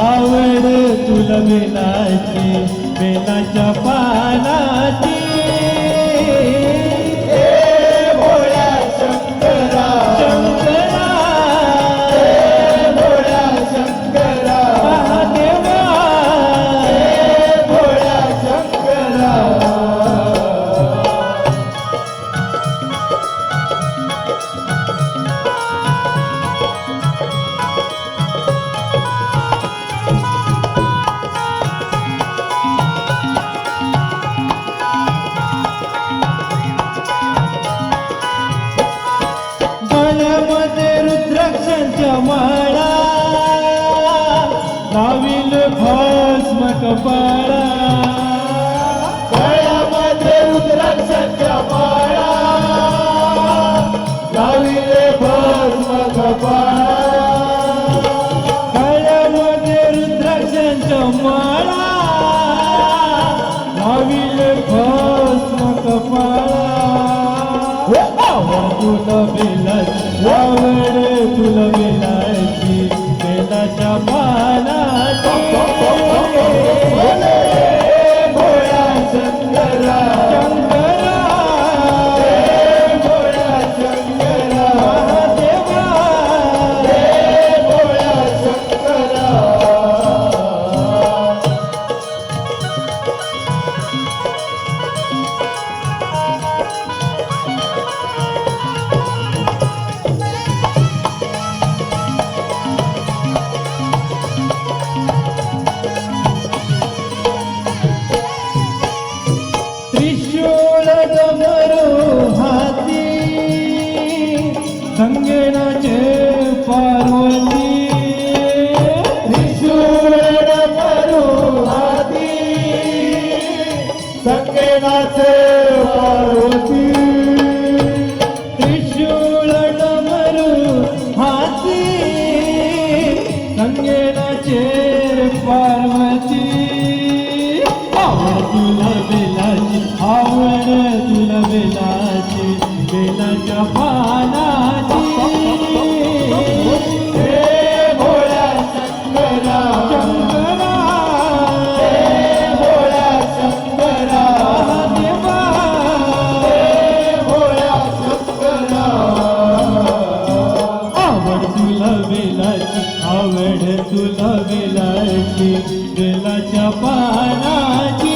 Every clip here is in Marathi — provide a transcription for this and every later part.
आवड तुला बेलाची बेलाच्या पानाची. चमळा नाविल भस्म कपाळा. गळ्यामध्ये रुद्राक्ष कपाळा नाविल भस्म कपाळा. गळ्यामध्ये रुद्राक्षांच माळा नाविल भस्म कपाळा. हो, हो. तुला बेला आवड तुला Ramana संगे नाचे तुला वेलाची वेलाच्या पानाची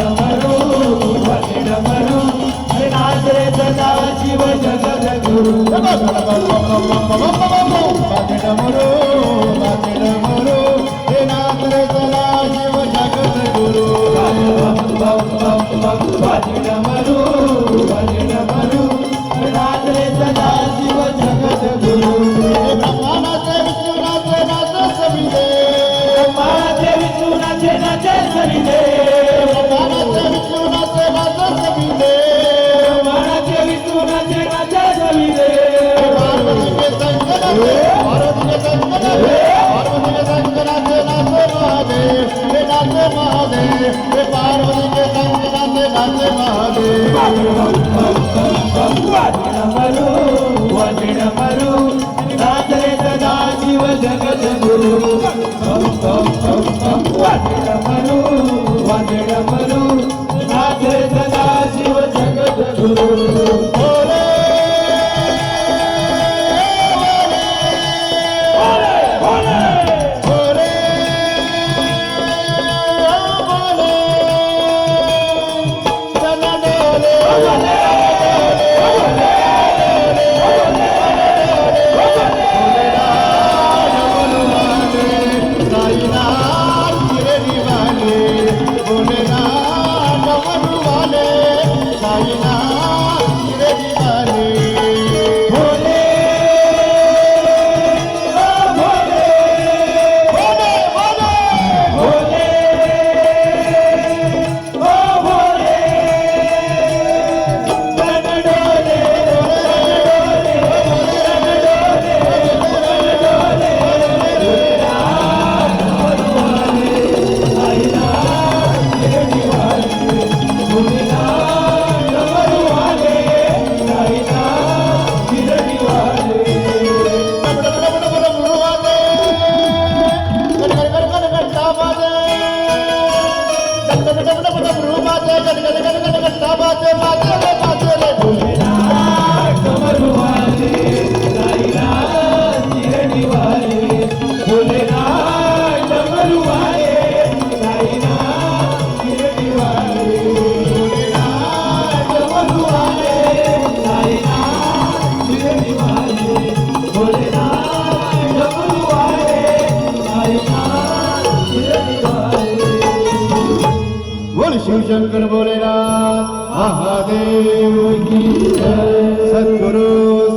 शेजाचे सविते. मानाचे विष्णुना शेजाचे सविते. मानाचे विष्णुना शेजाचे सविते. पार्वतीने संकनाचे पार्वतीने संकनाचे पार्वतीने संकनाचे नाचे महादेव हे नाचे महादेव हे पार्वतीने संकनाचे नाचे महादेव. वाजण मरू वाजण मरू नाचले सदा जीव जग ಬರೋ జగద పద రూపా జగద జగద జగద జగద జగద జగద జగద शिवशंकर भोलेनाथ महादेव की जय सद्गुरु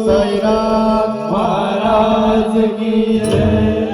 साईनाथ महाराज की जय।